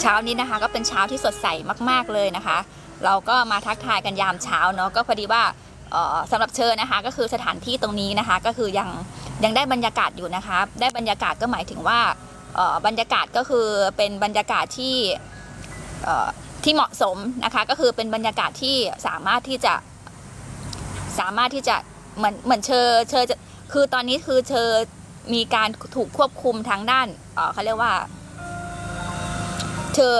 เช้านี้นะคะ ก็เป็นเช้าที่สดใสมาก ๆเลยนะคะ เราก็มาทักทายกันยามเช้าเนาะก็พอดีว่าเอ่อสำหรับเชิญนะคะ ก็คือสถานที่ตรงนี้นะคะ ก็คือยังยังได้บรรยากาศอยู่นะคะ ได้บรรยากาศก็หมายถึงว่าบรรยากาศก็คือเป็นบรรยากาศที่ที่เหมาะสมนะคะ ก็คือเป็นบรรยากาศที่สามารถที่จะสามารถที่จะเหมือนเหมือนเชอเชอจะคือตอนนี้คือเชอมีการถูกควบคุมทางด้านเอ่อเขาเรียกว่า เธอ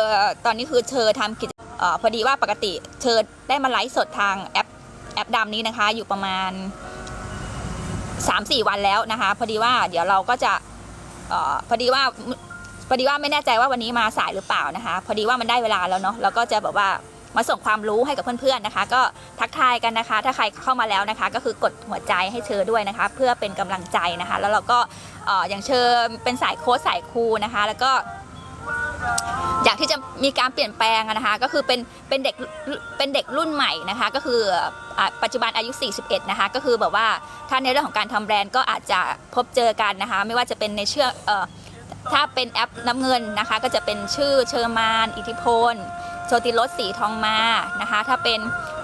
ตอนนี้คือเธอทำกิจอพอดีว่าปกติเธอได้มาไลฟ์สดทางแอปแอปดำนี้นะคะ อยู่ประมาณ 3-4 วันแล้วนะคะ พอดีว่าเดี๋ยวเราก็จะออพอดีว่าพอดีว่าไม่แน่ใจว่าวันนี้มาสายหรือเปล่านะคะ พอดีว่ามันได้เวลาแล้วเนาะเราก็จะแบบว่ามาส่งความรู้ให้กับเพื่อนๆนะคะ ก็ทักทายกันนะคะ ถ้าใครเข้ามาแล้วนะคะ ก็คือกดหัวใจให้เชอด้วยนะคะ เพื่อเป็นกำลังใจนะคะ แล้วเราก็อออย่างเชอเป็นสายโค้ชสายครูนะคะ แล้วก็ อยากที่จะมีการเปลี่ยนแปลงนะคะก็คือเป็นเป็นเด็กเป็นเด็กรุ่นใหม่นะคะก็คืออปัจจุบันอายุ 41 นะคะก็คือแบบว่าถ้าในเรื่องของการทำแบรนด์ก็อาจจะพบเจอกันนะคะไม่ว่าจะเป็นในเชื่ออถ้าเป็นแอปน้ำเงินนะคะก็จะเป็นชื่อเชอร์มาน อิทธิพลโชติรสสีทองมานะคะถ้าเป็น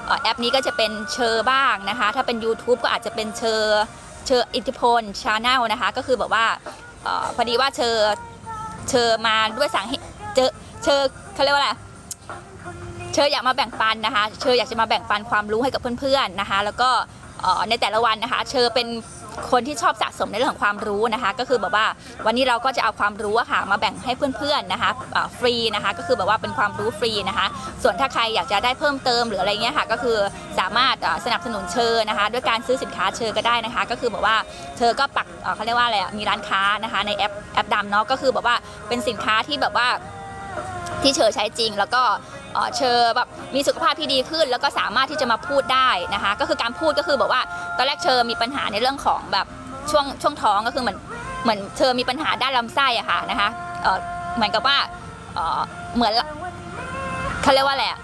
อแอปนี้ก็จะเป็นเชอร์บ้างนะคะถ้าเป็น YouTube ก็อาจจะเป็นเชอร์เชอร์อิทธิพลชาแนลนะคะก็คือแบบว่าอพอดีว่าเชอร์เชอร์มาด้วยสาเหตุเจอ เชอเขาเรียกว่าอะไรเชออยากมาแบ่งปันนะคะ เชออยากจะมาแบ่งปันความรู้ให้กับเพื่อนๆนะคะ แล้วก็ในแต่ละวันนะคะ เชอเป็นคนที่ชอบสะสมในเรื่องของความรู้นะคะ ก็คือแบบว่าวันนี้เราก็จะเอาความรู้ค่ะมาแบ่งให้เพื่อนๆนะคะฟรีนะคะ ก็คือแบบว่าเป็นความรู้ฟรีนะคะ ส่วนถ้าใครอยากจะได้เพิ่มเติมหรืออะไรเงี้ยค่ะ ก็คือสามารถสนับสนุนเชอนะคะ ด้วยการซื้อสินค้าเชอก็ได้นะคะ ก็คือแบบว่าเชอก็ปักเขาเรียกว่าอะไรมีร้านค้านะคะ ในแอปแอปดำเนาะก็คือแบบว่าเป็นสินค้าที่แบบว่า ที่เชอใช้จริงแล้วก็เอ่อเชอแบบมีสุขภาพที่ดีขึ้น แล้วก็สามารถที่จะมาพูดได้นะคะ ก็คือการพูดก็คือแบบว่าตอนแรกเชอมีปัญหาในเรื่องของแบบช่วงช่วงท้องก็คือเหมือนเหมือนเชอมีปัญหาด้านลำไส้อะค่ะนะคะเหมือนกับว่าเหมือนเขาเรียกว่าอะไรอะ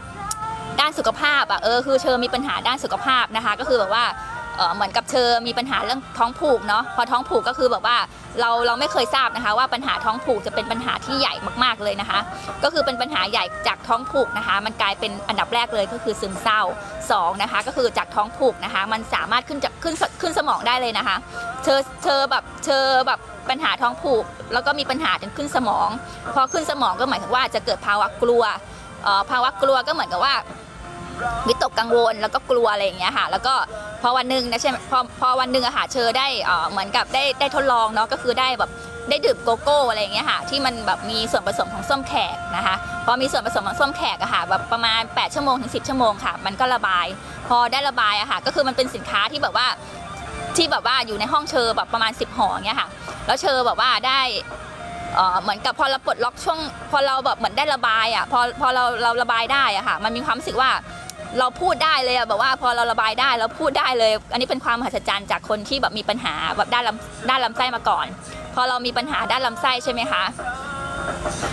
ด้านสุขภาพอะเออคือเชอมีปัญหาด้านสุขภาพนะคะ ก็คือแบบว่า เอ่อเหมือนกับเชอมีปัญหาเรื่องท้องผูกเนาะพอท้องผูกก็คือแบบว่าเราเราไม่เคยทราบนะคะ ว่าปัญหาท้องผูกจะเป็นปัญหาที่ใหญ่มากๆเลยนะคะ ก็คือเป็นปัญหาใหญ่จากท้องผูกนะคะ มันกลายเป็นอันดับแรกเลยก็คือซึมเศร้าสองนะคะก็คือจากท้องผูกนะคะ มันสามารถขึ้นจากขึ้นขึ้นสมองได้เลยนะคะเธอเธอแบบเธอแบบปัญหาท้องผูก แล้วก็มีปัญหาจนขึ้นสมอง พอขึ้นสมองก็หมายถึงว่าจะเกิดภาวะกลัวภาวะกลัวก็เหมือนกับว่าวิตกกังวลแล้วก็กลัวอะไรอย่างเงี้ยค่ะ แล้วก็ อวันหนึ่งนะใช่ไหมพอพอวันหนึ่งอะค่ะเชอได้เอ่อเหมือนกับได้ได้ทดลองเนาะก็คือได้แบบได้ดื่มโกโก้อะไรอย่างเงี้ยค่ะที่มันแบบมีส่วนผสมของส้มแขกนะคะพอมีส่วนผสมของส้มแขกอะค่ะแบบประมาณ 8 ชั่วโมงถึง 10 ชั่วโมงค่ะ มันก็ระบาย พอได้ระบายอะค่ะก็คือมันเป็นสินค้าที่แบบว่าที่แบบว่าอยู่ในห้องเชอแบบประมาณ 10ห่อเงี้ยค่ะแล้วเชอแบบว่าได้เอ่อเหมือนกับพอเราปลดล็อกช่วง พอเราแบบเหมือนได้ระบายอะพอพอเราเราระบายได้อะค่ะ มันมีความรู้สึกว่า เราพูดได้เลยอะแบบว่าพอเราระบายได้เราพูดได้เลย อันนี้เป็นความมหัศจรรย์จากคนที่แบบมีปัญหาแบบด้านลำด้านลำไส้มาก่อน พอเรามีปัญหาด้านลำไส้ใช่ไหมคะ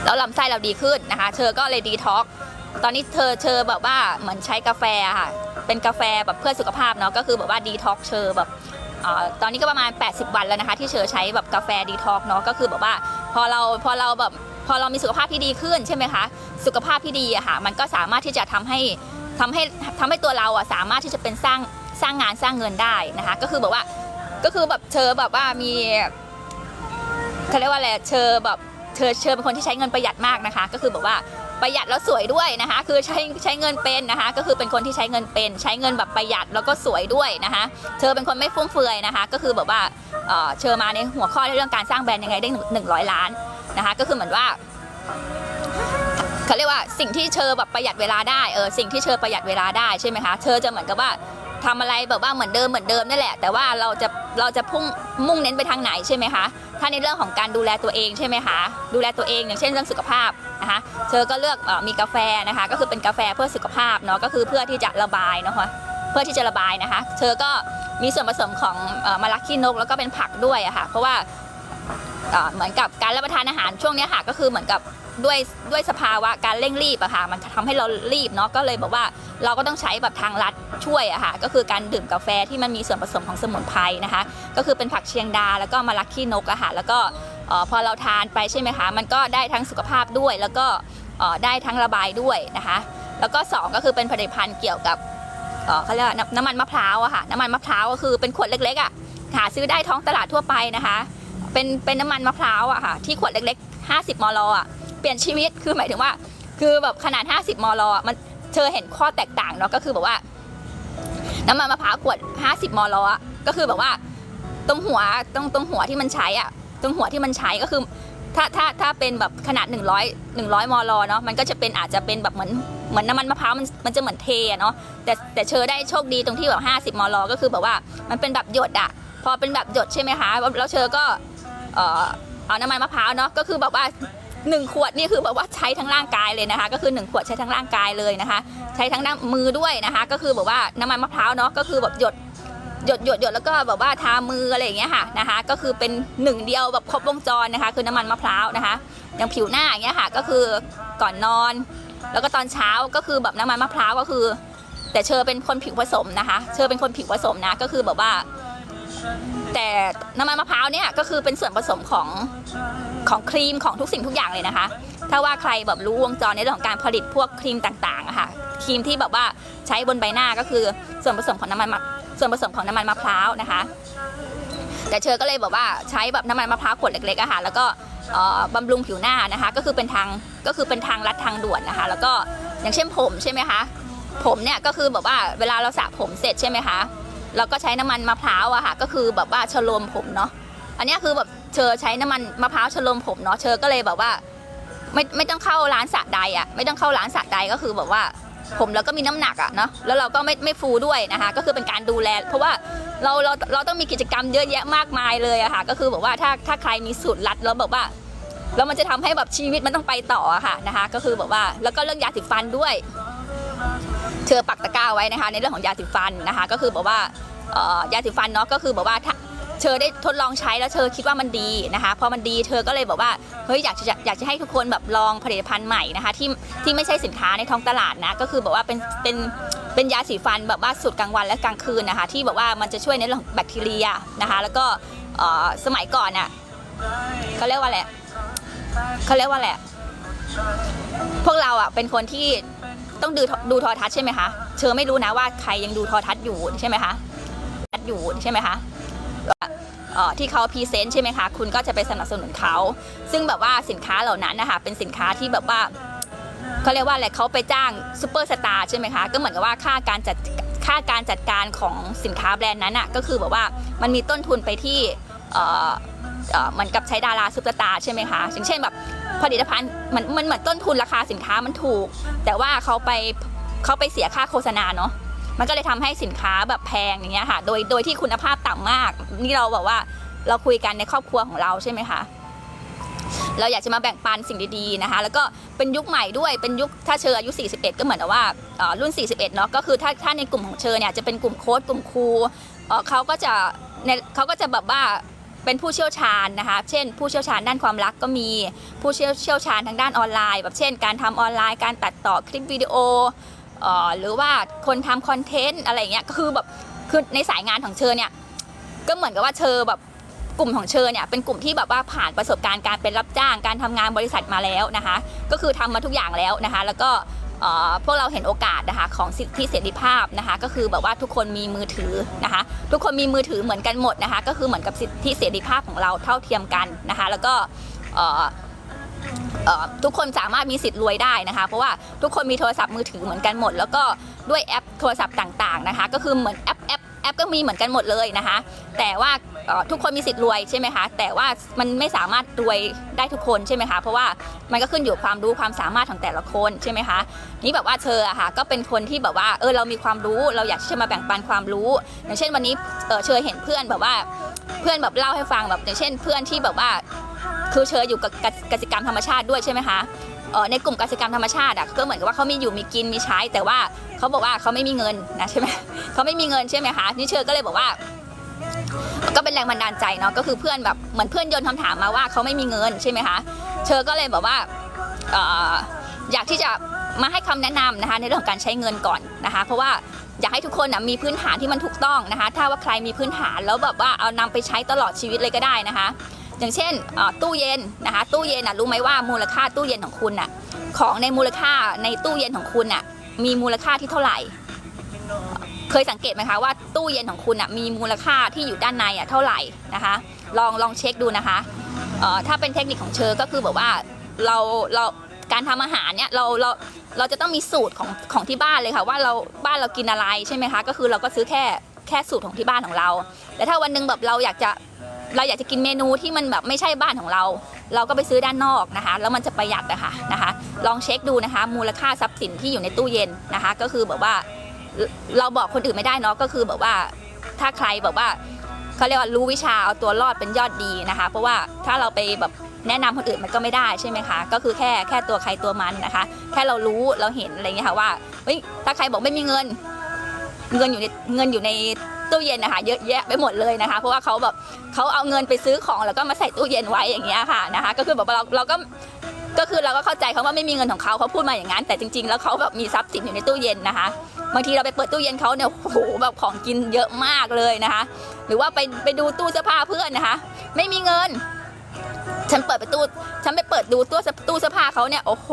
แล้วลำไส้เราดีขึ้นนะคะ เธอก็เลยดีท็อกตอนนี้เธอเธอแบบว่าเหมือนใช้กาแฟค่ะ เป็นกาแฟแบบเพื่อสุขภาพเนาะก็คือแบบว่าดีท็อกเชอแบบตอนนี้ก็ประมาณ 80 วันแล้วนะคะ ที่เชอใช้แบบกาแฟดีท็อกเนาะก็คือแบบว่าพอเราพอเราแบบพอเรามีสุขภาพที่ดีขึ้นใช่ไหมคะ สุขภาพที่ดีอะค่ะ มันก็สามารถที่จะทำให้ ทำให้ทำให้ตัวเราอะสามารถที่จะเป็นสร้างสร้างงานสร้างเงินได้นะคะ ก็คือแบบว่าก็คือแบบเธอแบบว่ามีเขาเรียกว่าอะไรเธอแบบเธอเธอเป็นคนที่ใช้เงินประหยัดมากนะคะ ก็คือแบบว่าประหยัดแล้วสวยด้วยนะคะ คือใช้ใช้เงินเป็นนะคะ ก็คือเป็นคนที่ใช้เงินเป็น ใช้เงินแบบประหยัดแล้วก็สวยด้วยนะคะ เธอเป็นคนไม่ฟุ่มเฟือยนะคะ ก็คือแบบว่าเอ่อเชอมาในหัวข้อในเรื่องการสร้างแบรนด์ยังไงได้หนึ่งร้อยล้านนะคะ ก็คือเหมือนว่า เขาเรียกว่าสิ่งที่เชอแบบประหยัดเวลาได้เออสิ่งที่เชอประหยัดเวลาได้ใช่ไหมคะเชอจะเหมือนกับว่าทำอะไรแบบว่าเหมือนเดิมเหมือนเดิมนี่แหละ แต่ว่าเราจะเราจะพุ่งมุ่งเน้นไปทางไหนใช่ไหมคะถ้าในเรื่องของการดูแลตัวเองใช่ไหมคะดูแลตัวเองอย่างเช่นเรื่องสุขภาพนะคะเชอก็เลือกออมีกาแฟนะคะ ก็คือเป็นกาแฟเพื่อสุขภาพเนาะก็คือเพื่อที่จะระบายเนาะะเพื่อที่จะระบายนะคะเชอก็มีส่วนผสมของออมะระขี้นกแล้วก็เป็นผักด้วยอะค่ะเพราะว่าเหมือนกับการรับประทานอาหารช่วงนี้ค่ะก็คือเหมือนกับ ด้วยด้วยสภาวะการเร่งรีบอะค่ะ มันทำให้เรารีบเนาะก็เลยบอกว่าเราก็ต้องใช้แบบทางลัดช่วยอะค่ะ ก็คือการดื่มกาแฟที่มันมีส่วนผสมของสมุนไพรนะคะ ก็คือเป็นผักเชียงดาแล้วก็มะระขี้นกอะค่ะแล้วก็พอเราทานไปใช่ไหมคะ มันก็ได้ทั้งสุขภาพด้วยแล้วก็ได้ทั้งระบายด้วยนะคะ แล้วก็สองก็คือเป็นผลิตภัณฑ์เกี่ยวกับเขาเรียกน้ำน้ำมันมะพร้าวอะค่ะน้ำมันมะพร้าวก็คือเป็นขวดเล็กๆอะหาซื้อได้ท้องตลาดทั่วไปนะคะ เป็นเป็นน้ำมันมะพร้าวอะค่ะที่ขวดเล็กๆ 50 มลอะ เปลี่ยนชีวิตคือหมายถึงว่า คือแบบขนาด 50 มลมันเธอเห็นข้อแตกต่างเนาะก็คือแบบว่า น้ำมันมะพร้าวขวด 50 มลอะก็คือแบบว่า ตรงหัวตรงตรงหัวที่มันใช้อะ ตรงหัวที่มันใช้ก็คือ ถ้าถ้าถ้าเป็นแบบขนาด 100 100 มลเนาะมันก็จะเป็นอาจจะเป็นแบบเหมือนเหมือนน้ำมันมะพร้าวมันมันจะเหมือนเทอะเนาะแต่แต่เชอได้โชคดีตรงที่แบบ50 มลก็คือแบบว่ามันเป็นแบบหยดอะพอเป็นแบบหยดใช่ไหมคะแล้วเชอก็เอ่อเอาน้ำมันมะพร้าวเนาะก็คือแบบว่า หนึ่งขวดนี่คือแบบว่าใช้ทั้งร่างกายเลยนะคะ ก็คือหนึ่งขวดใช้ทั้งร่างกายเลยนะคะ ใช้ทั้งน้ำมือด้วยนะคะ ก็คือแบบว่าน้ำมันมะพร้าวเนาะก็คือแบบหยดหยดหยดหยดแล้วก็แบบว่าทามืออะไรอย่างเงี้ยค่ะนะคะ ก็คือเป็นหนึ่งเดียวแบบครบวงจรนะคะ คือน้ำมันมะพร้าวนะคะอย่างผิวหน้าอย่างเงี้ยค่ะ ก็คือก่อนนอน แล้วก็ตอนเช้าก็คือแบบน้ำมันมะพร้าวก็คือ แต่เชอเป็นคนผิวผสมนะคะ เชอเป็นคนผิวผสมนะก็คือแบบว่า แต่น้ำมันมะพร้าวเนี่ยก็คือเป็นส่วนผสมของ ของครีมของทุกสิ่งทุกอย่างเลยนะคะ ถ้าว่าใครแบบรู้วงจรในเรื่องของการผลิตพวกครีมต่างๆอะค่ะ ครีมที่แบบว่าใช้บนใบหน้าก็คือส่วนผสมของน้ำมันมะส่วนผสมของน้ำมันมะพร้าวนะคะ แต่เชอก็เลยแบบว่าใช้แบบน้ำมันมะพร้าวขวดเล็กๆอะค่ะ แล้วก็เอ่อบำรุงผิวหน้านะคะ ก็คือเป็นทางก็คือเป็นทางลัดทางด่วนนะคะ แล้วก็อย่างเช่นผมใช่ไหมคะ ผมเนี่ยก็คือแบบว่าเวลาเราสระผมเสร็จใช่ไหมคะ เราก็ใช้น้ำมันมะพร้าวอะค่ะ ก็คือแบบว่าชโลมผมเนาะ อันเนี้ยคือแบบ เชอใช้น้ำมันมะพร้าวชโลมผมเนาะเชอก็เลยแบบว่า ไม่ไม่ต้องเข้าร้านสระใดอะไม่ต้องเข้าร้านสระใดก็คือแบบว่า ผมเราก็มีน้ำหนักอะเนาะแล้วเราก็ไม่ไม่ฟูด้วยนะคะ ก็คือเป็นการดูแล เพราะว่าเราเราเราต้องมีกิจกรรมเยอะแยะมากมายเลยอะค่ะ ก็คือแบบว่าถ้าถ้าใครมีสูตรลัดแล้วแบบว่าแล้วมันจะทำให้แบบชีวิตมันต้องไปต่ออะค่ะนะคะ ก็คือแบบว่าแล้วก็เรื่องยาสีฟันด้วยเชอปักตะกร้าไว้นะคะ ในเรื่องของยาสีฟันนะคะ ก็คือแบบว่ายาสีฟันเนาะก็คือแบบว่า เชอได้ทดลองใช้แล้วเชอคิดว่ามันดีนะคะพอมันดีเธอก็เลยบอกว่าเฮ้ยอยากจะอยากจะให้ทุกคนแบบลองผลิตภัณฑ์ใหม่นะคะที่ที่ไม่ใช่สินค้าในท้องตลาดนะก็คือแบบว่าเป็นเป็นเป็นยาสีฟันแบบว่าสูตรกลางวันและกลางคืนนะคะที่แบบว่ามันจะช่วยในเรื่องแบคทีเรียนะคะแล้วก็สมัยก่อนน่ะเขาเรียกว่าอะไรเขาเรียกว่าอะไรพวกเราอะเป็นคนที่ต้องดูดูทอทัศน์ใช่ไหมคะเชอไม่รู้นะว่าใครยังดูทอทัศน์อยู่ใช่ไหมคะทัศอยู่ใช่ไหมคะ ที่เขาพรีเซนต์ใช่ไหมคะคุณก็จะไปสนับสนุนเขา ซึ่งแบบว่าสินค้าเหล่านั้นนะคะเป็นสินค้าที่แบบว่าเขาเรียกว่าอะไรเขาไปจ้างซูเปอร์สตาร์ใช่ไหมคะก็เหมือนกับว่าค่าการจัดค่าการจัดการของสินค้าแบรนด์นั้นอะก็คือแบบว่ามันมีต้นทุนไปที่เหมือนกับใช้ดาราซูเปอร์สตาร์ใช่ไหมคะอย่างเช่นแบบผลิตภัณฑ์มันมันเหมือนต้นทุนราคาสินค้ามันถูก แต่ว่าเขาไปเขาไปเสียค่าโฆษณาเนาะ มันก็เลยทำให้สินค้าแบบแพงอย่างเงี้ยค่ะ โดยโดยที่คุณภาพต่ำมาก นี่เราแบบว่าเราคุยกันในครอบครัวของเราใช่ไหมคะเราอยากจะมาแบ่งปันสิ่งดีๆนะคะ แล้วก็เป็นยุคใหม่ด้วย เป็นยุคถ้าเชออายุ 41 ก็เหมือนว่าอ่อรุ่น 41 เนาะ ก็คือถ้าถ้าในกลุ่มของเชอเนี่ยจะเป็นกลุ่มโค้ชกลุ่มครูเขาก็จะในเขาก็จะแบบว่าเป็นผู้เชี่ยวชาญนะคะ เช่น ผู้เชี่ยวชาญด้านความรักก็มี ผู้เชี่ยวชาญทางด้านออนไลน์ แบบเช่น การทำออนไลน์ การตัดต่อคลิปวิดีโอ หรือว่าคนทำคอนเทนต์อะไรเงี้ยก็คือแบบคือในสายงานของเชอเนี่ยก็เหมือนกับว่าเชอแบบกลุ่มของเชอเนี่ยเป็นกลุ่มที่แบบว่าผ่านประสบการณ์การเป็นรับจ้างการทำงานบริษัทมาแล้วนะคะ ก็คือทำมาทุกอย่างแล้วนะคะ แล้วก็พวกเราเห็นโอกาสนะคะของสิทธิเสรีภาพนะคะ ก็คือแบบว่าทุกคนมีมือถือนะคะ ทุกคนมีมือถือเหมือนกันหมดนะคะ ก็คือเหมือนกับสิทธิเสรีภาพของเราเท่าเทียมกันนะคะ แล้วก็ ทุกคนสามารถมีสิทธิ์รวยได้นะคะ เพราะว่าทุกคนมีโทรศัพท์มือถือเหมือนกันหมด แล้วก็ด้วยแอปโทรศัพท์ต่างๆนะคะ ก็คือเหมือนแอปแอปแอปก็มีเหมือนกันหมดเลยนะคะ แต่ว่าทุกคนมีสิทธิ์รวยใช่ไหมคะแต่ว่ามันไม่สามารถรวยได้ทุกคนใช่ไหมคะเพราะว่ามันก็ขึ้นอยู่ความรู้ความสามารถของแต่ละคนใช่ไหมคะนี่แบบว่าเธออะค่ะก็เป็นคนที่แบบว่าเออเรามีความรู้เราอยากที่จะมาแบ่งปันความรู้ อย่างเช่นวันนี้เออเชอเห็นเพื่อนแบบว่าเพื่อนแบบเล่าให้ฟังแบบอย่างเช่น เพื่อนที่แบบว่า คือเชออยู่กับกสิกสิกรรมธรรมชาติด้วยใช่ไหมคะในกลุ่มกสิกรรมธรรมชาติอะก็เหมือนกับว่าเขามีอยู่มีกินมีใช้ แต่ว่าเขาบอกว่าเขาไม่มีเงินนะใช่ไหมเขาไม่มีเงินใช่ไหมคะนี่เชอก็เลยบอกว่า ก็เป็นแรงบันดาลใจเนาะก็คือเพื่อนแบบเหมือนเพื่อนโยนคำถามมาว่าเขาไม่มีเงินใช่ไหมคะเชอก็เลยบอกว่าอยากที่จะมาให้คำแนะนำนะคะในเรื่องของการใช้เงินก่อนนะคะ เพราะว่าอยากให้ทุกคนนะมีพื้นฐานที่มันถูกต้องนะคะ ถ้าว่าใครมีพื้นฐานแล้วแบบว่าเอานำไปใช้ตลอดชีวิตเลยก็ได้นะคะ อย่างเช่นตู้เย็นนะคะ ตู้เย็นอะรู้ไหมว่ามูลค่าตู้เย็นของคุณอะของในมูลค่าในตู้เย็นของคุณอะมีมูลค่าที่เท่าไหร่ เคยสังเกตไหมคะว่าตู้เย็นของคุณอะมีมูลค่าที่อยู่ด้านในอะเท่าไหร่นะคะ ลองลองเช็คดูนะคะถ้าเป็นเทคนิคของเชอก็คือแบบว่าเราเราการทำอาหารเนี่ยเราเราเราจะต้องมีสูตรของของที่บ้านเลยค่ะ ว่าเราบ้านเรากินอะไรใช่ไหมคะ ก็คือเราก็ซื้อแค่แค่สูตรของที่บ้านของเรา แต่ถ้าวันนึงแบบเราอยากจะ เราอยากจะกินเมนูที่มันแบบไม่ใช่บ้านของเรา เราก็ไปซื้อด้านนอกนะคะ แล้วมันจะประหยัดนะคะนะคะ ลองเช็คดูนะคะ มูลค่าทรัพย์สินที่อยู่ในตู้เย็นนะคะ ก็คือแบบว่าเราบอกคนอื่นไม่ได้เนาะก็คือแบบว่าถ้าใครแบบว่าเขาเรียกว่ารู้วิชาเอาตัวรอดเป็นยอดดีนะคะ เพราะว่าถ้าเราไปแบบแนะนำคนอื่นมันก็ไม่ได้ใช่ไหมคะ ก็คือแค่แค่ตัวใครตัวมันนะคะ แค่เรารู้เราเห็นอะไรอย่างเงี้ยค่ะว่าเฮ้ยถ้าใครบอกไม่มีเงิน เงินอยู่ในเงินอยู่ใน ตู้เย็นนะคะเยอะแยะไปหมดเลยนะคะ เพราะว่าเขาแบบเขาเอาเงินไปซื้อของแล้วก็มาใส่ตู้เย็นไว้อย่างเงี้ยค่ะนะคะ ก็คือแบบเราเราก็ก็คือเราก็เข้าใจเขาว่าไม่มีเงินของเขาเขาพูดมาอย่างนั้น แต่จริง ๆ แล้วเขาแบบมีทรัพย์สินอยู่ในตู้เย็นนะคะบางทีเราไปเปิดตู้เย็นเขาเนี่ยโอ้โหแบบของกินเยอะมากเลยนะคะ หรือว่าไปไปดูตู้เสื้อผ้าเพื่อนนะคะ ไม่มีเงิน ฉันเปิดไปตู้ฉันไปเปิดดูตู้ตู้เสื้อผ้าเขาเนี่ยโอ้โห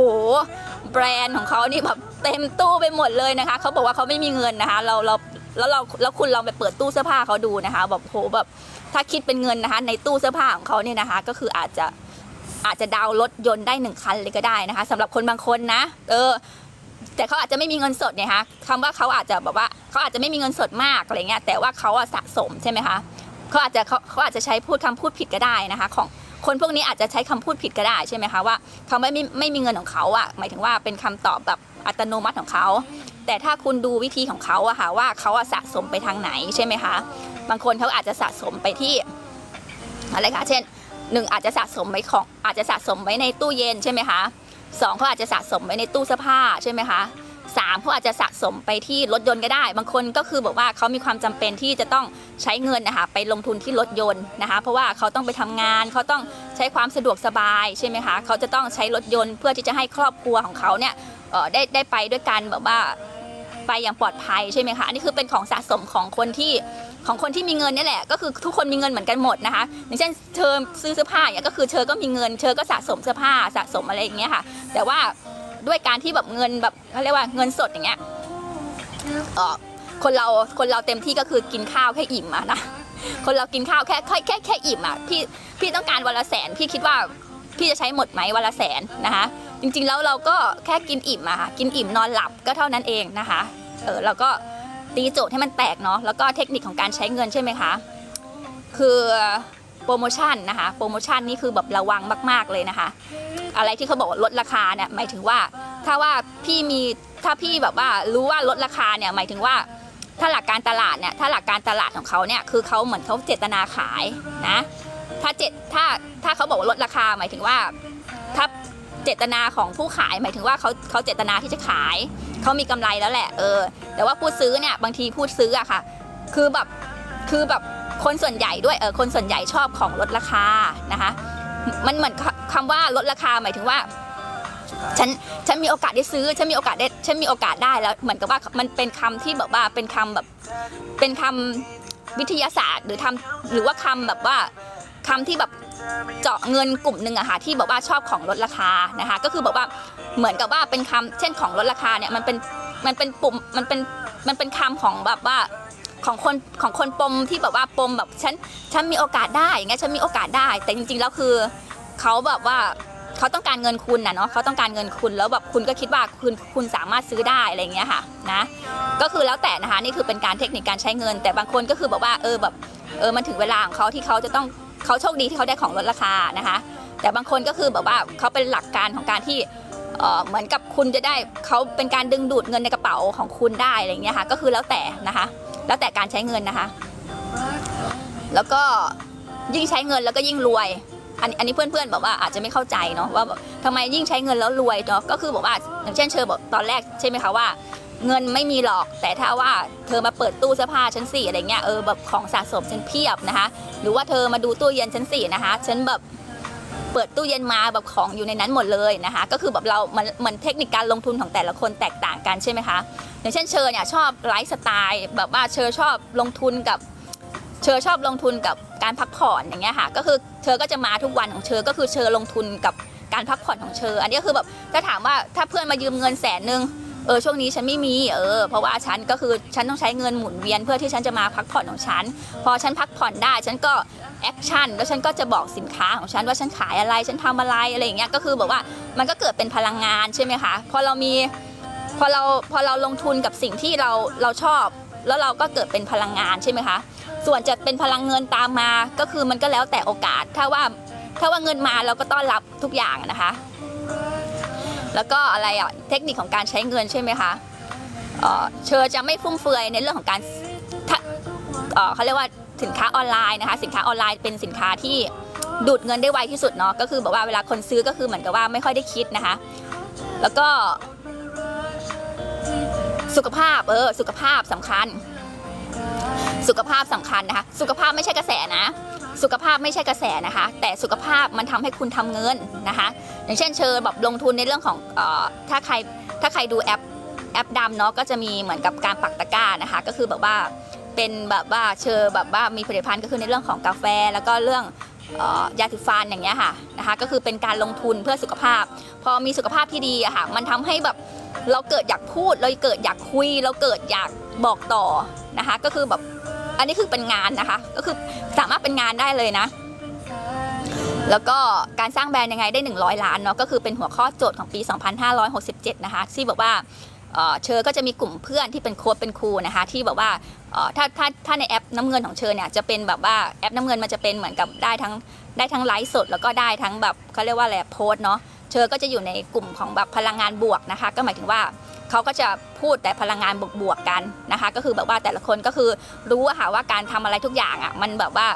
แบรนด์ของเขานี่แบบเต็มตู้ไปหมดเลยนะคะเขาบอกว่าเขาไม่มีเงินนะคะ เราเรา แล้วเราแล้วคุณลองไปเปิดตู้เสื้อผ้าเขาดูนะคะแบบโหแบบถ้าคิดเป็นเงินนะคะ ในตู้เสื้อผ้าของเขาเนี่ยนะคะ ก็คืออาจจะอาจจะดาวรถยนต์ได้หนึ่งคันเลยก็ได้นะคะสำหรับคนบางคนนะ เออ แต่เขาอาจจะไม่มีเงินสดเนี่ยคะคำว่าเขาอาจจะแบบว่าเขาอาจจะไม่มีเงินสดมากอะไรเงี้ยแต่ว่าเขาอะสะสมใช่ไหมคะเขาอาจจะเขาเขาอาจจะใช้พูดคำพูดผิดก็ได้นะคะ ของคนพวกนี้อาจจะใช้คำพูดผิดก็ได้ใช่ไหมคะว่าเขาไม่ไม่ไม่มีเงินของเขาอะหมายถึงว่าเป็นคำตอบแบบ อัตโนมัติของเขา แต่ถ้าคุณดูวิธีของเขาอะค่ะว่าเขาสะสมไปทางไหนใช่ไหมคะ บางคนเขาอาจจะสะสมไปที่อะไรคะ เช่นหนึ่งอาจจะสะสมไว้ของอาจจะสะสมไว้ในตู้เย็นใช่ไหมคะสองเขาอาจจะสะสมไว้ในตู้เสื้อผ้าใช่ไหมคะสามเขาอาจจะสะสมไปที่รถยนต์ก็ได้ บางคนก็คือบอกว่าเขามีความจำเป็นที่จะต้องใช้เงินนะคะไปลงทุนที่รถยนต์นะคะ เพราะว่าเขาต้องไปทำงานเขาต้องใช้ความสะดวกสบายใช่ไหมคะเขาจะต้องใช้รถยนต์เพื่อที่จะให้ครอบครัวของเขาเนี่ย ได้ได้ไปด้วยกันแบบว่าไปอย่างปลอดภัยใช่ไหมคะอันนี้คือเป็นของสะสมของคนที่ของคนที่มีเงินนี่แหละ ก็คือทุกคนมีเงินเหมือนกันหมดนะคะอย่างเช่นเธอซื้อเสื้อผ้าเนี่ยก็คือเธอก็มีเงินเธอก็สะสมเสื้อผ้าสะสมอะไรอย่างเงี้ยค่ะ แต่ว่าด้วยการที่แบบเงินแบบเขาเรียกว่าเงินสดอย่างเงี้ยเออคนเราคนเราเต็มที่ก็คือกินข้าวแค่อิ่มอะนะคนเรากินข้าวแค่แค่แค่แค่อิ่มอะพี่พี่ต้องการวันละแสนพี่คิดว่าพี่จะใช้หมดไหมวันละแสนนะคะ จริงๆแล้วเราก็แค่กินอิ่มอะค่ะกินอิ่มนอนหลับก็เท่านั้นเองนะคะเออเราก็ตีโจทย์ให้มันแตกเนาะแล้วก็เทคนิคของการใช้เงินใช่ไหมคะคือโปรโมชั่นนะคะโปรโมชั่นนี่คือแบบระวังมาก ๆเลยนะคะ อะไรที่เขาบอกลดราคาเนี่ยหมายถึงว่าถ้าว่าพี่มีถ้าพี่แบบว่ารู้ว่าลดราคาเนี่ยหมายถึงว่าถ้าหลักการตลาดเนี่ยถ้าหลักการตลาดของเขาเนี่ยคือเขาเหมือนเขาเจตนาขายนะถ้าเจตถ้าถ้าเขาบอกว่าลดราคาหมายถึงว่าถ้า เจตนาของผู้ขายหมายถึงว่าเขาเขาเจตนาที่จะขาย เขามีกำไรแล้วแหละเออ แต่ว่าผู้ซื้อเนี่ยบางทีผู้ซื้ออะค่ะ คือแบบคือแบบคนส่วนใหญ่ด้วยเออคนส่วนใหญ่ชอบของลดราคานะคะ มันเหมือนคคำว่าลดราคาหมายถึงว่าฉันฉันมีโอกาสได้ซื้อฉันมีโอกาสได้ฉันมีโอกาสได้แล้วเหมือนกับว่ามันเป็นคำที่แบบว่าเป็นคำแบบเป็นคำวิทยาศาสตร์หรือทำหรือว่าคำแบบว่าคำที่แบบ เจาะเงินกลุ่มหนึ่งอะค่ะที่แบบว่าชอบของลดราคานะคะ ก็คือแบบว่าเหมือนกับว่าเป็นคำเช่นของลดราคาเนี่ยมันเป็นมันเป็นปุ่มมันเป็นมันเป็นคำของแบบว่าของคนของคนปมที่แบบว่าปมแบบฉันฉันมีโอกาสได้อย่างเงี้ยฉันมีโอกาสได้ แต่จริงๆแล้วคือเขาแบบว่าเขาต้องการเงินคุณนะเนาะเขาต้องการเงินคุณแล้วแบบคุณก็คิดว่าคุณคุณสามารถซื้อได้อะไรเงี้ยค่ะนะก็คือแล้วแต่นะคะนี่คือเป็นการเทคนิคการใช้เงิน แต่บางคนก็คือแบบว่าเออแบบเออมันถึงเวลาของเขาที่เขาจะต้อง เขาโชคดีที่เขาได้ของลดราคานะคะ แต่บางคนก็คือแบบว่าเขาเป็นหลักการของการที่เหมือนกับคุณจะได้เขาเป็นการดึงดูดเงินในกระเป๋าของคุณได้อะไรเงี้ยค่ะก็คือแล้วแต่นะคะ แล้วแต่การใช้เงินนะคะ แล้วก็ยิ่งใช้เงินแล้วก็ยิ่งรวย อันอันนี้เพื่อนๆบอกว่าอาจจะไม่เข้าใจเนาะว่าแบบทำไมยิ่งใช้เงินแล้วรวยเนาะก็คือบอกว่าอย่างเช่นเชอบอกตอนแรกใช่ไหมคะว่า เงินไม่มีหรอก แต่ถ้าว่าเธอมาเปิดตู้เสื้อผ้าชั้นสี่อะไรเงี้ยเออแบบของสะสมฉันเพียบนะคะ หรือว่าเธอมาดูตู้เย็นชั้นสี่นะคะฉันแบบเปิดตู้เย็นมาแบบของอยู่ในนั้นหมดเลยนะคะ ก็คือแบบเรามันเหมือนเทคนิคการลงทุนของแต่ละคนแตกต่างกันใช่ไหมคะอย่างเช่นเชอเนี่ยชอบไลฟ์สไตล์แบบว่าเชอชอบลงทุนกับเชอชอบลงทุนกับการพักผ่อนอย่างเงี้ยค่ะ ก็คือเชอก็จะมาทุกวันของเชอก็คือเชอลงทุนกับการพักผ่อนของเชอ อันนี้ก็คือแบบถ้าถามว่าถ้าเพื่อนมายืมเงินแสนหนึ่ง เออช่วงนี้ฉันไม่มีเออเพราะว่าฉันก็คือฉันต้องใช้เงินหมุนเวียนเพื่อที่ฉันจะมาพักผ่อนของฉัน พอฉันพักผ่อนได้ฉันก็แอคชั่นแล้วฉันก็จะบอกสินค้าของฉันว่าฉันขายอะไรฉันทำอะไรอะไรอย่างเงี้ยก็คือแบบว่ามันก็เกิดเป็นพลังงานใช่ไหมคะพอเรามีพอเราพอเราลงทุนกับสิ่งที่เราเราชอบ แล้วเราก็เกิดเป็นพลังงานใช่ไหมคะส่วนจะเป็นพลังเงินตามมาก็คือมันก็แล้วแต่โอกาสถ้าว่าถ้าว่าเงินมาเราก็ต้อนรับทุกอย่างนะคะ แล้วก็อะไรอะเทคนิคของการใช้เงินใช่ไหมคะเอ่อเชอจะไม่ฟุ่มเฟือยในเรื่องของการเอ่อเขาเรียกว่าสินค้าออนไลน์นะคะ สินค้าออนไลน์เป็นสินค้าที่ดูดเงินได้ไวที่สุดเนาะก็คือแบบว่าเวลาคนซื้อก็คือเหมือนกับว่าไม่ค่อยได้คิดนะคะ แล้วก็ สุขภาพเออสุขภาพสำคัญ สุขภาพสำคัญนะคะ สุขภาพไม่ใช่กระแสนะ สุขภาพไม่ใช่กระแสนะคะ แต่สุขภาพมันทำให้คุณทำเงินนะคะ อย่างเช่นเชิญแบบลงทุนในเรื่องของออถ้าใครถ้าใครดูแอปแอปดำเนาะก็จะมีเหมือนกับการปักตะกร้านะคะ ก็คือแบบว่าเป็นแบบว่าเชิญแบบว่ามีผลิตภัณฑ์ก็คือในเรื่องของกาแฟ แล้วก็เรื่องออยาสีฟันอย่างเงี้ยค่ะนะคะก็คือเป็นการลงทุนเพื่อสุขภาพ พอมีสุขภาพที่ดีอะค่ะมันทำให้แบบเราเกิดอยากพูด เราเกิดอยากคุย เราเกิดอยากบอกต่อนะคะ ก็คือแบบ อันนี้คือเป็นงานนะคะ ก็คือสามารถเป็นงานได้เลยนะ แล้วก็การสร้างแบรนด์ยังไงได้ 100 ล้านเนาะก็คือเป็นหัวข้อโจทย์ของปี 2567 นะคะที่บอกว่าเอ่อเชอก็จะมีกลุ่มเพื่อนที่เป็นโค้ชเป็นครูนะคะ ที่แบบว่าถ้าถ้าถ้าในแอปน้ำเงินของเชอเนี่ยจะเป็นแบบว่าแอปน้ำเงินมันจะเป็นเหมือนกับได้ทั้งได้ทั้งไลฟ์สด แล้วก็ได้ทั้งแบบเขาเรียกว่าอะไรโพสเนาะเชอก็จะอยู่ในกลุ่มของแบบพลังงานบวกนะคะ ก็หมายถึงว่า เขาก็จะพูดแต่พลังงานบวกๆกันนะคะ ก็คือแบบว่าแต่ละคนก็คือรู้อะค่ะว่าการทำอะไรทุกอย่างอะมันแบบว่า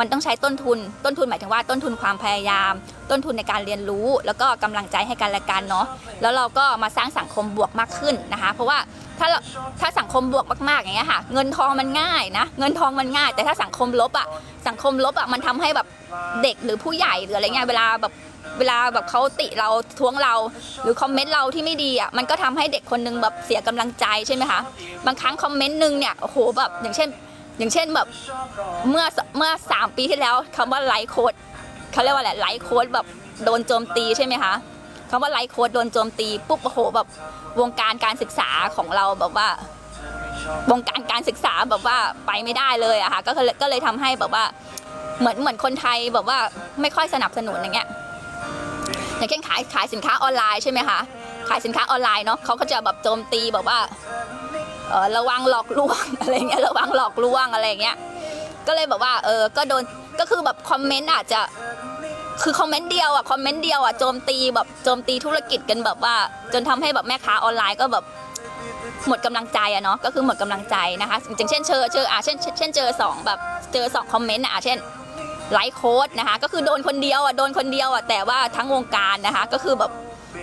มันต้องใช้ต้นทุน ต้นทุนหมายถึงว่าต้นทุนความพยายาม ต้นทุนในการเรียนรู้ แล้วก็กำลังใจให้กันและกันเนาะแล้วเราก็มาสร้างสังคมบวกมากขึ้นนะคะ เพราะว่าถ้าเราถ้าสังคมบวกมากๆอย่างเงี้ยค่ะ เงินทองมันง่ายนะ เงินทองมันง่าย แต่ถ้าสังคมลบอะสังคมลบอะมันทำให้แบบเด็กหรือผู้ใหญ่หรืออะไรเงี้ยเวลาแบบ เวลาแบบเขาติเราท้วงเรา หรือคอมเมนต์เราที่ไม่ดีอะมันก็ทำให้เด็กคนนึงแบบเสียกำลังใจใช่ไหมคะบางครั้งคอมเมนต์หนึงเนี่ยโอ้โหแบบอย่างเช่น อย่างเช่นแบบเมื่อเมื่อสามปีที่แล้วคำว่าไลฟ์โค้ดเขาเรียกว่าอะไรไลฟ์โค้ดแบบโดนโจมตีใช่ไหมคะคำว่าไลฟ์โค้ดโดนโจมตีปุ๊บโอ้โหแบบวงการการศึกษาของเราแบบว่าวงการการศึกษาแบบว่าไปไม่ได้เลยอะค่ะก็เลยก็เลยทำให้แบบว่าเหมือนเหมือนคนไทยแบบว่าไม่ค่อยสนับสนุนอย่างเงี้ย อย่างเช่นขายขายสินค้าออนไลน์ใช่ไหมคะขายสินค้าออนไลน์เนาะเขาก็จะแบบโจมตีแบบว่าเออระวังหลอกลวงอะไรเงี้ยระวังหลอกลวงอะไรเงี้ยก็เลยแบบว่าเออก็โดนก็คือแบบคอมเมนต์อาจจะคือคอมเมนต์เดียวอะคอมเมนต์เดียวอะโจมตีแบบโจมตีธุรกิจกันแบบว่า จนทำให้แบบแม่ค้าออนไลน์ก็แบบหมดกำลังใจอะเนาะก็คือหมดกำลังใจนะคะอย่างเช่นเชอเชออะเช่นเช่นเจอสองแบบเจอสองคอมเมนต์อะเช่น ไลค์โค้ดนะคะ ก็คือโดนคนเดียวอะโดนคนเดียวอะแต่ว่าทั้งวงการนะคะ ก็คือแบบ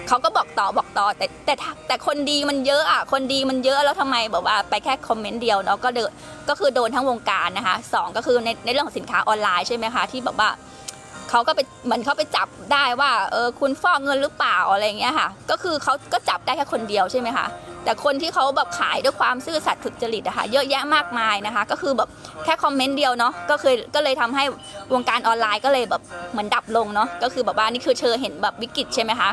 เขาก็บอกต่อบอกต่อ แต่แต่แต่คนดีมันเยอะอะคนดีมันเยอะแล้วทำไมแบบว่าไปแค่คอมเมนต์เดียวเนาะก็เดก็คือโดนทั้งวงการนะคะสองก็คือในในเรื่องของสินค้าออนไลน์ใช่ไหมคะที่แบบว่า เขาก็ไปเหมือนเขาไปจับได้ว่าเออคุณฟอกเงินหรือเปล่าอะไรเงี้ยค่ะ ก็คือเขาก็จับได้แค่คนเดียวใช่ไหมคะแต่คนที่เขาแบบขายด้วยความซื่อสัตย์สุจริตอะค่ะเยอะแยะมากมายนะคะ ก็คือแบบแค่คอมเมนต์เดียวเนาะก็เคยก็เลยทำให้วงการออนไลน์ก็เลยแบบเหมือนดับลงเนาะก็คือแบบว่านี่คือเชอเห็นแบบวิกฤตใช่ไหมคะ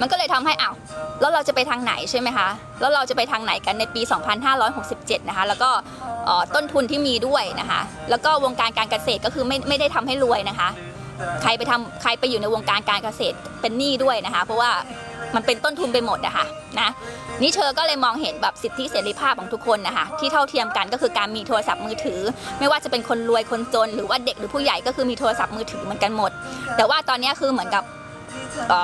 มันก็เลยทำให้อ้าวแล้วเราจะไปทางไหนใช่ไหมคะ แล้วเราจะไปทางไหนกันในปี 2567 นะคะ แล้วก็ต้นทุนที่มีด้วยนะคะ แล้วก็วงการการเกษตรก็คือไม่ไม่ได้ทำให้รวยนะคะ ใครไปทำใครไปอยู่ในวงการการเกษตรเป็นหนี้ด้วยนะคะ เพราะว่ามันเป็นต้นทุนไปหมดอะคะนะนี่เธอก็เลยมองเห็นแบบสิทธิเสรีภาพของทุกคนนะคะที่เท่าเทียมกันก็คือการมีโทรศัพท์มือถือ ไม่ว่าจะเป็นคนรวยคนจน หรือว่าเด็กหรือผู้ใหญ่ก็คือมีโทรศัพท์มือถือเหมือนกันหมด แต่ว่าตอนนี้คือเหมือนกับ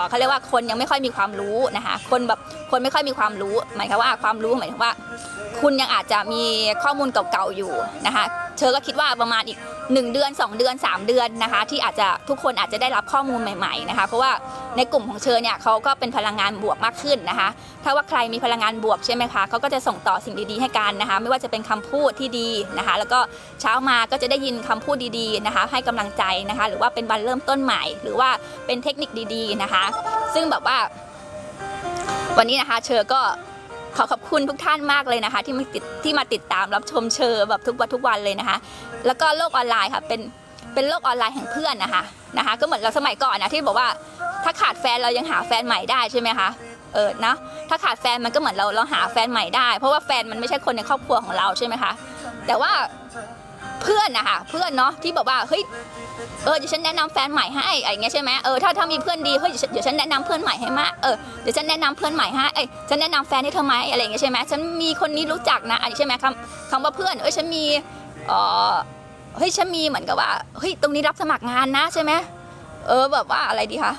เขาเรียกว่าคนยังไม่ค่อยมีความรู้นะคะคนแบบคนไม่ค่อยมีความรู้ หมายความว่าความรู้หมายถึงว่า คุณยังอาจจะมีข้อมูลเก่าๆอยู่นะคะ เธอก็คิดว่าประมาณอีก 1 เดือน 2 เดือน 3 เดือนนะคะ ที่อาจจะทุกคนอาจจะได้รับข้อมูลใหม่ๆนะคะ เพราะว่าในกลุ่มของเชอเนี่ยเขาก็เป็นพลังงานบวกมากขึ้นนะคะ ถ้าว่าใครมีพลังงานบวกใช่ไหมคะเขาก็จะส่งต่อสิ่งดีๆให้กันนะคะ ไม่ว่าจะเป็นคำพูดที่ดีนะคะ แล้วก็เช้ามาก็จะได้ยินคำพูดดีๆนะคะ ให้กำลังใจนะคะ หรือว่าเป็นวันเริ่มต้นใหม่ หรือว่าเป็นเทคนิคดีๆนะคะ ซึ่งแบบว่าวันนี้นะคะเชอก็ ขอขอบคุณทุกท่านมากเลยนะคะ ที่มาติดที่มาติดตามรับชมเชอแบบทุกวันทุกวันเลยนะคะ แล้วก็โลกออนไลน์ค่ะเป็นเป็นโลกออนไลน์แห่งเพื่อนนะคะนะคะ ก็เหมือนเราสมัยก่อนนะที่บอกว่าถ้าขาดแฟนเรายังหาแฟนใหม่ได้ใช่ไหมคะเออนะถ้าขาดแฟนมันก็เหมือนเราเราหาแฟนใหม่ได้ เพราะว่าแฟนมันไม่ใช่คนในครอบครัวของเราใช่ไหมคะแต่ว่า เพื่อนนะคะเพื่อนเนาะที่บอกว่าเฮ้ยเออเดี๋ยวฉันแนะนำแฟนใหม่ให้อะไรเงี้ยใช่ไหมเออถ้าถ้ามีเพื่อนดีเฮ้ยเดี๋ยวฉันแนะนำเพื่อนใหม่ให้มาเออเดี๋ยวฉันแนะนำเพื่อนใหม่ให้เอ้ยฉันแนะนำแฟนให้เธอไหมอะไรเงี้ยใช่ไหมฉันมีคนนี้รู้จักนะอะไรใช่ไหมคำคำว่าเพื่อนเอ้ยฉันมีเออเฮ้ยฉันมีเหมือนกับว่าเฮ้ยตรงนี้รับสมัครงานนะใช่ไหมเออแบบว่าอะไรดีคะ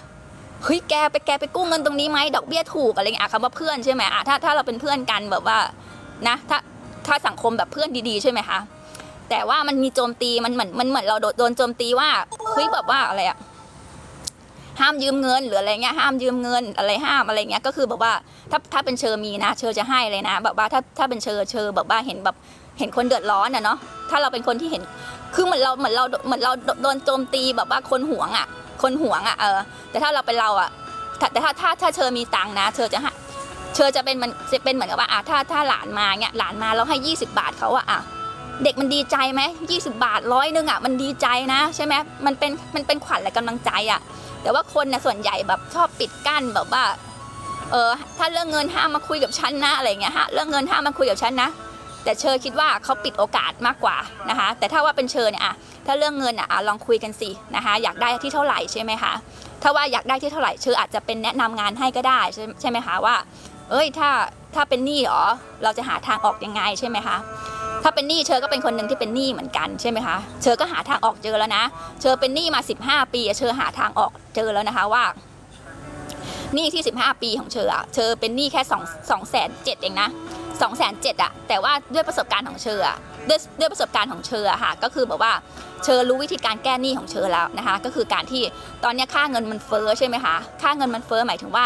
เฮ้ยแกไปแกไปกู้เงินตรงนี้ไหมดอกเบี้ยถูกอะไรเงี้ยคำว่าเพื่อนใช่ไหมอะถ้าถ้าเราเป็นเพื่อนกันแบบว่านะถ้าถ้าสังคมแบบเพื่อนดีๆใช่ไหมคะ แต่ว่ามันมีโจมตีมันเหมือนมันเหมือนเราโดนโดนโจมตีว่าเฮ้ยแบบว่าอะไรอะห้ามยืมเงินหรืออะไรเงี้ยห้ามยืมเงินอะไรห้ามอะไรเงี้ยก็คือแบบว่าถ้าถ้าเป็นเชอมีนะ เชอจะให้เลยนะ แบบว่าถ้าถ้าเป็นเชอเชอแบบว่าเห็นแบบเห็นคนเดือดร้อนอะเนาะถ้าเราเป็นคนที่เห็นคือเหมือนเราเหมือนเราเหมือนเราโดนโจมตีแบบว่าคนหวงอะคนหวงอะเออแต่ถ้าเราเป็นเราอะแต่ถ้าถ้าถ้าเชอมีตังนะ เชอจะให้เชอจะเป็นมันจะเป็นเหมือนกับว่าอะถ้าถ้าหลานมาเงี้ยหลานมาแล้วให้ 20 บาทเขาอะอะ เด็กมันดีใจไหม20บาทร้อยนึงอะมันดีใจนะใช่ไหมมันเป็นมันเป็นขวัญและกำลังใจอะ แต่ว่าคนนะส่วนใหญ่แบบชอบปิดกั้นแบบว่าเออถ้าเรื่องเงินห้ามมาคุยกับฉันนะอะไรเงี้ยฮะเรื่องเงินห้ามมาคุยกับฉันนะแต่เชอคิดว่าเขาปิดโอกาสมากกว่านะคะ แต่ถ้าว่าเป็นเชอเนี่ยอะถ้าเรื่องเงินอะอะลองคุยกันสินะคะอยากได้ที่เท่าไหร่ใช่ไหมคะถ้าว่าอยากได้ที่เท่าไหร่เชออาจจะเป็นแนะนำงานให้ก็ได้ใช่ใช่ไหมคะว่า เอ้ยถ้าถ้าเป็นหนี้หรอเราจะหาทางออกยังไงใช่ไหมคะ ถ้าเป็นหนี้เชอก็เป็นคนหนึ่งที่เป็นหนี้เหมือนกันใช่ไหมคะเชอก็หาทางออกเจอแล้วนะ เชอเป็นหนี้มา 15 ปีเชอหาทางออกเจอแล้วนะคะว่าหนี้ที่ 15 ปีของเชออะเชอเป็นหนี้แค่2 2แสนเจ็ดเองนะ2แสนเจ็ดอะแต่ว่าด้วยประสบการณ์ของเชออะด้วยด้วยประสบการณ์ของเชออะค่ะก็คือแบบว่าเชอรู้วิธีการแก้หนี้ของเชอแล้วนะคะ ก็คือการที่ตอนนี้ค่าเงินมันเฟ้อใช่ไหมคะค่าเงินมันเฟ้อหมายถึงว่า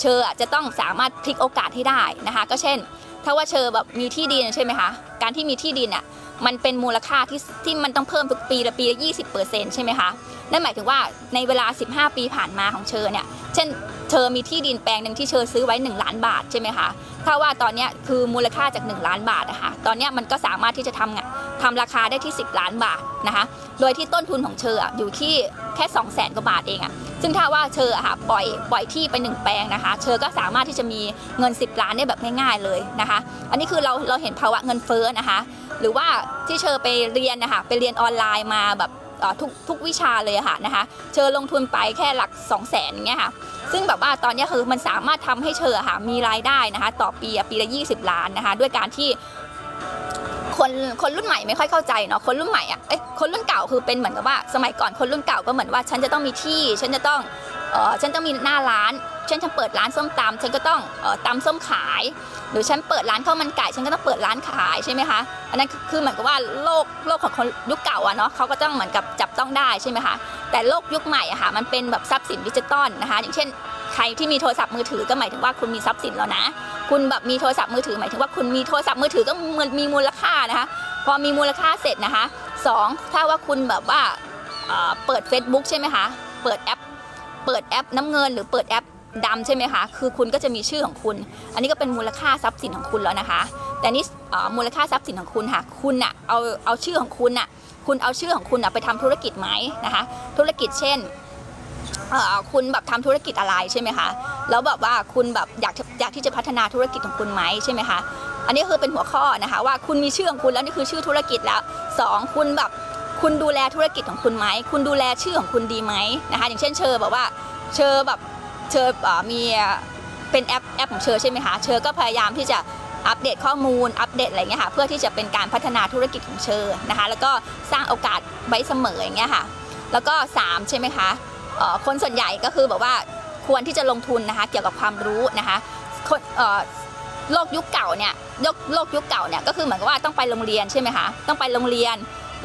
เชออะจะต้องสามารถพลิกโอกาสให้ได้นะคะ ก็เช่น ถ้าว่าเชอแบบมีที่ดินใช่ไหมคะ การที่มีที่ดินอะมันเป็นมูลค่าที่ที่มันต้องเพิ่มทุกปีละปีละ20เปอร์เซ็นใช่ไหมคะ นั่นหมายถึงว่าในเวลา 15 ปีผ่านมาของเชอเนี่ย เช่น เชอมีที่ดินแปลงหนึ่งที่เชอซื้อไว้ 1 ล้านบาทใช่ไหมคะถ้าว่าตอนนี้คือมูลค่าจาก 1 ล้านบาทนะคะตอนนี้มันก็สามารถที่จะทำงทำราคาได้ที่ 10 ล้านบาทนะคะโดยที่ต้นทุนของเชออะอยู่ที่แค่ 2 0 0 0 0 0กว่าบาทเองอะซึ่งถ้าว่าเชออะค่ะปล่อยปล่อยที่ไปหนึ่งแปลงนะคะเชอก็สามารถที่จะมีเงิน 10 ล้านได้แบบง่ายๆเลยนะคะ อันนี้คือเราเราเห็นภาวะเงินเฟ้อนะคะ หรือว่าที่เชอไปเรียนนะคะไปเรียนออนไลน์มาแบบ ทุกทุกวิชาเลยอะค่ะนะคะ เชอลงทุนไปแค่หลัก 2 0 0แสนเงี้ยค่ะ ซึ่งแบบว่าตอนนี้คือมันสามารถทำให้เชออะค่ะมีรายได้นะคะ ต่อปีอะปีละ 20 ล้านนะคะ ด้วยการที่คนคนรุ่นใหม่ไม่ค่อยเข้าใจเนาะคนรุ่นใหม่อะเอ้ยคนรุ่นเก่าคือเป็นเหมือนกับว่า สมัยก่อนคนรุ่นเก่าก็เหมือนว่า ฉันจะต้องมีที่ ฉันจะต้องเออฉันต้องมีหน้าร้าน ฉันเปิดร้านส้มตำฉันก็ต้องออตำส้มขาย หรือฉันเปิดร้านข้าวมันไก่ฉันก็ต้องเปิดร้านขายใช่ไหมคะอันนั้นคือเหมือนกับว่าโลกโลกของคนยุคเก่าอะเนาะเขาก็ต้องเหมือนกับจับต้องได้ใช่ไหมคะแต่โลกยุคใหม่อะค่ะมันเป็นแบบทรัพย์สินดิจิตอลนะคะ อย่างเช่นใครที่มีโทรศัพท์มือถือก็หมายถึงว่าคุณมีทรัพย์สินแล้วนะ คุณแบบมีโทรศัพท์มือถือหมายถึงว่าคุณมีโทรศัพท์มือถือก็มันมีมูลค่านะคะ พอมีมูลค่าเสร็จนะคะสองถ้าว่าคุณแบบว่าเอ่อเปิด Facebook ใช่ไหมคะ เปิดแอป เปิดแอปน้ำเงินหรือเปิดแอป ดำใช่ไหมคะ คือคุณก็จะมีชื่อของคุณ อันนี้ก็เป็นมูลค่าทรัพย์สินของคุณแล้วนะคะ แต่นี่มูลค่าทรัพย์สินของคุณค่ะ คุณอะเอาเอาชื่อของคุณอะคุณเอาชื่อของคุณอะไปทำธุรกิจไหมนะคะ ธุรกิจเช่นคุณแบบทำธุรกิจอะไรใช่ไหมคะ แล้วแบบว่าคุณแบบอยากอยากที่จะพัฒนาธุรกิจของคุณไหมใช่ไหมคะ อันนี้คือเป็นหัวข้อนะคะว่าคุณมีชื่อของคุณแล้วนี่คือชื่อธุรกิจแล้วสองคุณแบบคุณดูแลธุรกิจของคุณไหม คุณดูแลชื่อของคุณดีไหมนะคะ อย่างเช่นเชอแบบว่าเชอแบบ เชื่อมีเป็นแอปแอปของเชอใช่ไหมคะเชอก็พยายามที่จะอัปเดตข้อมูลอัปเดตอะไรเงี้ยค่ะเพื่อที่จะเป็นการพัฒนาธุรกิจของเชอนะคะ แล้วก็สร้างโอกาสไว้เสมออย่างเงี้ยค่ะ แล้วก็สามใช่ไหมคะคนส่วนใหญ่ก็คือแบบว่าควรที่จะลงทุนนะคะเกี่ยวกับความรู้นะคะคนโลกยุคเก่าเนี่ยโลกโลกยุคเก่าเนี่ยก็คือเหมือนกับว่าต้องไปโรงเรียนใช่ไหมคะต้องไปโรงเรียน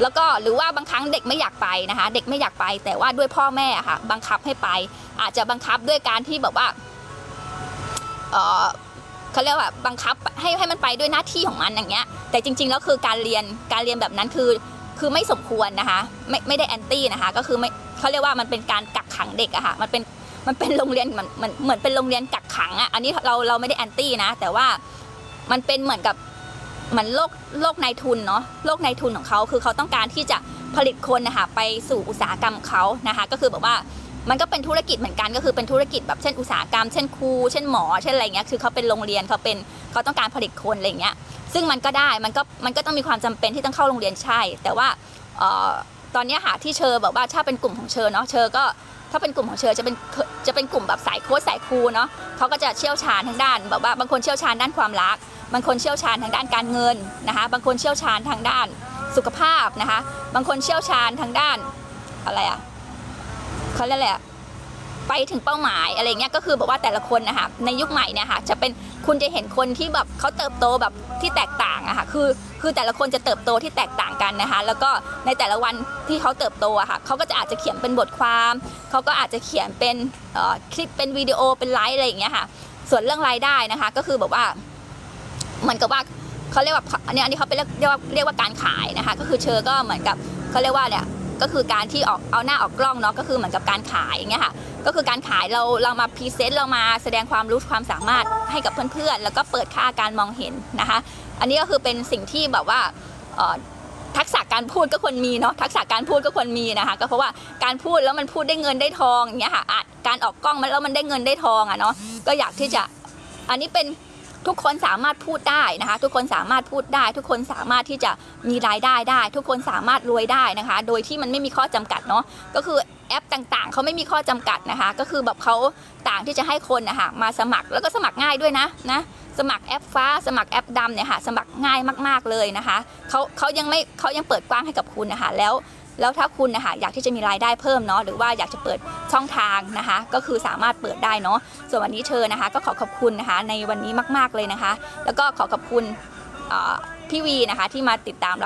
แล้วก็หรือว่าบางครั้งเด็กไม่อยากไปนะคะ เด็กไม่อยากไป แต่ว่าด้วยพ่อแม่ค่ะ บังคับให้ไป อาจจะบังคับด้วยการที่แบบว่าเออเขาเรียกว่าบังคับให้ให้มันไปด้วยหน้าที่ของมันอย่างเงี้ย แต่จริง ๆ แล้วคือการเรียนการเรียนแบบนั้นคือคือไม่สมควรนะคะ ไม่ไม่ได้แอนตี้นะคะ ก็คือไม่เขาเรียกว่ามันเป็นการกักขังเด็กอะค่ะมันเป็นมันเป็นโรงเรียนเหมือนเหมือนเป็นโรงเรียนกักขังอะอันนี้เราเราไม่ได้แอนตี้นะ แต่ว่ามันเป็นเหมือนกับ เหมือนโลกโลกนายทุนเนาะโลกนายทุนของเขาคือเขาต้องการที่จะผลิตคนนะคะไปสู่อุตสาหกรรมเขานะคะ ก็คือแบบว่ามันก็เป็นธุรกิจเหมือนกันก็คือเป็นธุรกิจแบบเช่นอุตสาหกรรม เช่นครู เช่นหมอ เช่นอะไรเงี้ยคือเขาเป็นโรงเรียนเขาเป็นเขาต้องการผลิตคนอะไรเงี้ยซึ่งมันก็ได้มันก็มันก็ต้องมีความจำเป็นที่ต้องเข้าโรงเรียนใช่ แต่ว่าออตอนนี้ยค่ะที่เชอแบบว่าถ้าเป็นกลุ่มของเชอเนาะเชอก็ถ้าเป็นกลุ่มของเชอจะเป็นจะเป็นกลุ่มแบบสายโค้ชสายครูเนาะเขาก็จะเชี่ยวชาญทางด้านแบบว่าบางคนเชี่ยวชาญด้านความรัก บางคนเชี่ยวชาญทางด้านการเงินนะคะ บางคนเชี่ยวชาญทางด้านสุขภาพนะคะ บางคนเชี่ยวชาญทางด้านอะไรอะเขาเรียกอะไรอะไปถึงเป้าหมายอะไรเงี้ยก็คือแบบว่าแต่ละคนนะคะในยุคใหม่เนี่ยค่ะจะเป็นคุณจะเห็นคนที่แบบเขาเติบโตแบบที่แตกต่างอะค่ะคือคือแต่ละคนจะเติบโตที่แตกต่างกันนะคะแล้วก็ในแต่ละวันที่เขาเติบโตอะค่ะเขาก็จะอาจจะเขียนเป็นบทความเขาก็อาจจะเขียนเป็นคลิปเป็นวิดีโอเป็นไลฟ์อะไรอย่างเงี้ยค่ะส่วนเรื่องรายได้นะคะ ก็คือแบบว่า เหมือนกับว่าเขาเรียกว่าอันนี้อันนี้เขาเป็นเรียกว่าเรียกว่าการขายนะคะ ก็คือเชอก็เหมือนกับเขาเรียกว่าเนี่ยก็คือการที่ออกเอาหน้าออกกล้องเนาะก็คือเหมือนกับการขายอย่างเงี้ยค่ะก็คือการขายเราเรามาพรีเซนต์เรามาแสดงความรู้ความสามารถให้กับเพื่อนๆ แล้วก็เปิดค่าการมองเห็นนะคะ อันนี้ก็คือเป็นสิ่งที่แบบว่าทักษะการพูดก็ควรมีเนาะทักษะการพูดก็ควรมีนะคะ ก็เพราะว่าการพูดแล้วมันพูดได้เงินได้ทองอย่างเงี้ยค่ะอะการออกกล้องมันแล้วมันได้เงินได้ทองอะเนาะก็อยากที่จะอันนี้เป็น ทุกคนสามารถพูดได้นะคะ ทุกคนสามารถพูดได้ ทุกคนสามารถที่จะมีรายได้ได้ ทุกคนสามารถรวยได้นะคะ โดยที่มันไม่มีข้อจำกัดเนาะก็คือแอปต่างๆเขาไม่มีข้อจำกัดนะคะ ก็คือแบบเขาต่างที่จะให้คนนะคะมาสมัครแล้วก็สมัครง่ายด้วยนะนะสมัครแอปฟ้า สมัครแอปดำเนี่ยค่ะสมัครง่ายมากๆเลยนะคะเขาเขายังไม่เขายังเปิดกว้างให้กับคุณนะคะแล้ว แล้วถ้าคุณนะคะอยากที่จะมีรายได้เพิ่มเนาะหรือว่าอยากจะเปิดช่องทางนะคะ ก็คือสามารถเปิดได้เนาะส่วนวันนี้เชิญนะคะ ก็ขอขอบคุณนะคะ ในวันนี้มาก ๆเลยนะคะ แล้วก็ขอขอบคุณพี่วีนะคะที่มาติดตามรับ